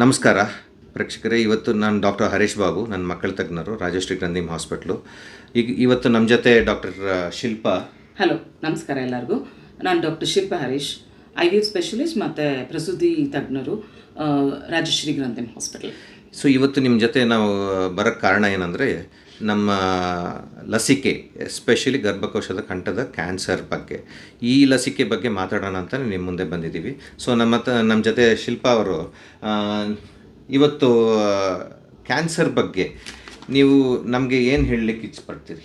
ನಮಸ್ಕಾರ. ಪ್ರೇಕ್ಷಕರೇ ಇವತ್ತು ನಾನು ಡಾಕ್ಟರ್ ಹರೀಶ್ ಬಾಬು ನನ್ನ ಮಕ್ಕಳ ತಜ್ಞರು ರಾಜಶ್ರೀ ಗ್ರಂಥಿಮ್ ಹಾಸ್ಪಿಟ್ಲು. ಈಗ ಇವತ್ತು ನಮ್ಮ ಜೊತೆ ಡಾಕ್ಟರ್ ಶಿಲ್ಪಾ. ಹಲೋ ನಮಸ್ಕಾರ ಎಲ್ಲರಿಗೂ. ನಾನು doctor Shilpa Harish I V F specialist ಮತ್ತು ಪ್ರಸೂತಿ ತಜ್ಞರು ರಾಜಶ್ರೀ ಗ್ರಂಥಿಮ್ ಹಾಸ್ಪಿಟಲ್. ಸೊ ಇವತ್ತು ನಿಮ್ಮ ಜೊತೆ ನಾವು ಬರೋಕ್ಕೆ ಕಾರಣ ಏನಂದರೆ ನಮ್ಮ ಲಸಿಕೆ ಎಸ್ಪೆಷಲಿ ಗರ್ಭಕೋಶದ ಕಂಠದ ಕ್ಯಾನ್ಸರ್ ಬಗ್ಗೆ. ಈ ಲಸಿಕೆ ಬಗ್ಗೆ ಮಾತಾಡೋಣ ಅಂತ ನಿಮ್ಮ ಮುಂದೆ ಬಂದಿದ್ದೀವಿ. ಸೊ ನಮ್ಮ ನಮ್ಮ ಜೊತೆ ಶಿಲ್ಪಾ ಅವರು ಇವತ್ತು ಕ್ಯಾನ್ಸರ್ ಬಗ್ಗೆ ನೀವು ನಮಗೆ ಏನು ಹೇಳಲಿಕ್ಕೆ ಇಚ್ಛಪಡ್ತೀರಿ?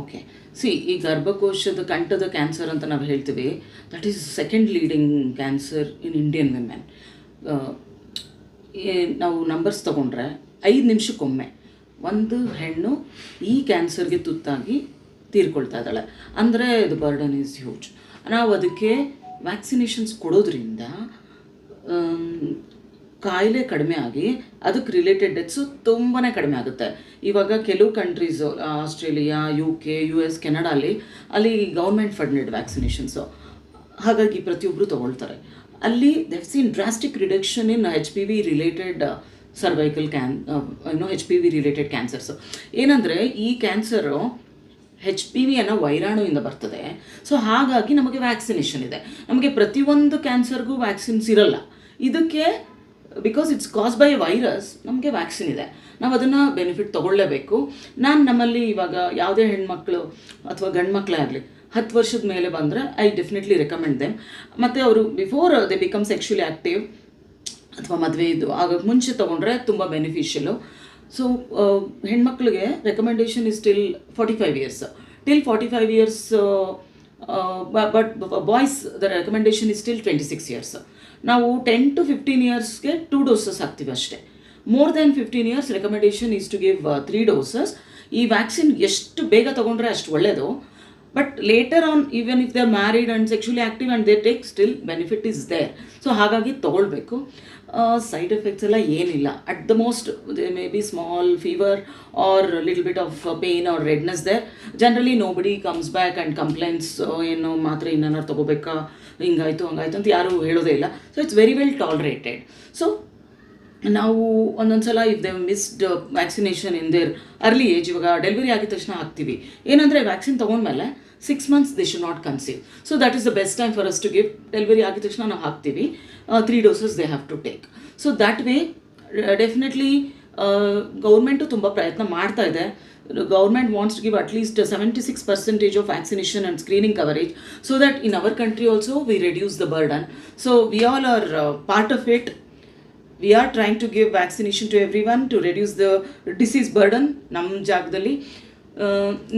ಓಕೆ ಸಿ ಈ ಗರ್ಭಕೋಶದ ಕಂಠದ ಕ್ಯಾನ್ಸರ್ ಅಂತ ನಾವು ಹೇಳ್ತೀವಿ. That is second leading cancer in Indian women ನಾವು ನಂಬರ್ಸ್ ತೊಗೊಂಡ್ರೆ ಐದು ನಿಮಿಷಕ್ಕೊಮ್ಮೆ ಒಂದು ಹೆಣ್ಣು ಈ ಕ್ಯಾನ್ಸರ್ಗೆ ತುತ್ತಾಗಿ ತೀರ್ಕೊಳ್ತಾ ಇದ್ದಾಳೆ. ಅಂದರೆ ಇದು ಬರ್ಡನ್ ಈಸ್ ಹ್ಯೂಜ್ ನಾವು ಅದಕ್ಕೆ ವ್ಯಾಕ್ಸಿನೇಷನ್ಸ್ ಕೊಡೋದ್ರಿಂದ ಕಾಯಿಲೆ ಕಡಿಮೆ ಆಗಿ ಅದಕ್ಕೆ ರಿಲೇಟೆಡ್ ಡೆತ್ಸು ತುಂಬಾ ಕಡಿಮೆ ಆಗುತ್ತೆ. ಇವಾಗ ಕೆಲವು countries Australia U K U S Canada ಅಲ್ಲಿ ಅಲ್ಲಿ ಗೌರ್ಮೆಂಟ್ ಫಂಡೆಡ್ ವ್ಯಾಕ್ಸಿನೇಷನ್ಸು ಹಾಗಾಗಿ ಪ್ರತಿಯೊಬ್ಬರು ತೊಗೊಳ್ತಾರೆ. ಅಲ್ಲಿ they seen drastic reduction in H P V related cervical can ಏನೋ H P V related cancers ಏನಂದರೆ, ಈ ಕ್ಯಾನ್ಸರು ಹೆಚ್ ಪಿ ವಿ ಅನ್ನೋ ವೈರಾಣುವಿಂದ ಬರ್ತದೆ. ಸೊ ಹಾಗಾಗಿ ನಮಗೆ ವ್ಯಾಕ್ಸಿನೇಷನ್ ಇದೆ. ನಮಗೆ ಪ್ರತಿಯೊಂದು ಕ್ಯಾನ್ಸರ್ಗೂ ವ್ಯಾಕ್ಸಿನ್ಸ್ ಇರಲ್ಲ. ಇದಕ್ಕೆ because it's cause by virus ನಮಗೆ ವ್ಯಾಕ್ಸಿನ್ ಇದೆ. ನಾವು ಅದನ್ನು ಬೆನಿಫಿಟ್ ತೊಗೊಳ್ಳೇಬೇಕು. ನಾನು ನಮ್ಮಲ್ಲಿ ಇವಾಗ ಯಾವುದೇ ಹೆಣ್ಮಕ್ಳು ಅಥವಾ ಗಂಡು ಮಕ್ಕಳೇ ಆಗಲಿ ಹತ್ತು ವರ್ಷದ ಮೇಲೆ ಬಂದರೆ ಐ ಡೆಫಿನೆಟ್ಲಿ ರೆಕಮೆಂಡ್ ದೆಮ್ ಮತ್ತು ಅವರು before they become sexually active ಅಥವಾ ಮದುವೆ ಇದು ಆಗ ಮುಂಚೆ ತೊಗೊಂಡ್ರೆ ತುಂಬ ಬೆನಿಫಿಷಿಯಲು ಸೊ ಹೆಣ್ಮಕ್ಳಿಗೆ recommendation is till forty five years till forty five years but boys the recommendation is till twenty six years ನಾವು ಟೆನ್ ಟು ಫಿಫ್ಟೀನ್ ಇಯರ್ಸ್ಗೆ ಟೂ ಡೋಸಸ್ ಹಾಕ್ತೀವಿ ಅಷ್ಟೇ. More than fifteen years recommendation is to give three doses ಈ vaccine ಎಷ್ಟು ಬೇಗ ತೊಗೊಂಡ್ರೆ ಅಷ್ಟು ಒಳ್ಳೆಯದು but later on even if they are married and sexually active and they take still benefit is there so ಹಾಗಾಗಿ ತೊಗೊಳ್ಬೇಕು. ಸೈಡ್ ಎಫೆಕ್ಟ್ಸ್ ಎಲ್ಲ ಏನಿಲ್ಲ. At the most they may be small fever or little bit of pain or redness there generally nobody comes back and complaints ಏನು ಮಾತ್ರ ಇನ್ನೇನಾರು ತೊಗೋಬೇಕಾ? ಹಿಂಗಾಯಿತು, ಹಂಗಾಯಿತು ಅಂತ ಯಾರೂ ಹೇಳೋದೇ ಇಲ್ಲ. So it's very well tolerated so ನಾವು ಒಂದೊಂದು ಸಲ if they missed vaccination in their early age ಇವಾಗ ಡೆಲಿವರಿ ಆಗಿದ ತಕ್ಷಣ ಹಾಕ್ತೀವಿ. ಏನಂದರೆ vaccine ತೊಗೊಂಡ್ಮೇಲೆ six months they should not conceive so that is the best time for us to give delivery ಆಗಿದ ತಕ್ಷಣ ನಾವು ಹಾಕ್ತೀವಿ. Three doses they have to take so that way definitely government ತುಂಬ ಪ್ರಯತ್ನ ಮಾಡ್ತಾ ಇದೆ. Government wants to give at least seventy six percentage of vaccination and screening coverage so that in our country also we reduce the burden so we all are part of it we are trying to give vaccination to every one to reduce the disease burden ನಮ್ಮ ಜಾಗದಲ್ಲಿ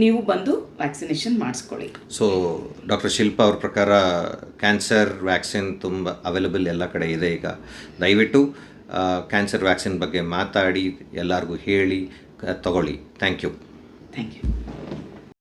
ನೀವು ಬಂದು vaccination ಮಾಡಿಸ್ಕೊಳ್ಳಿ. So doctor Shilpa ಅವ್ರ ಪ್ರಕಾರ cancer vaccine ತುಂಬ available ಎಲ್ಲ ಕಡೆ ಇದೆ ಈಗ. ದಯವಿಟ್ಟು ಕ್ಯಾನ್ಸರ್ ವ್ಯಾಕ್ಸಿನ್ ಬಗ್ಗೆ ಮಾತಾಡಿ ಎಲ್ಲರಿಗೂ ಹೇಳಿ ತಗೊಳ್ಳಿ. Thank you thank you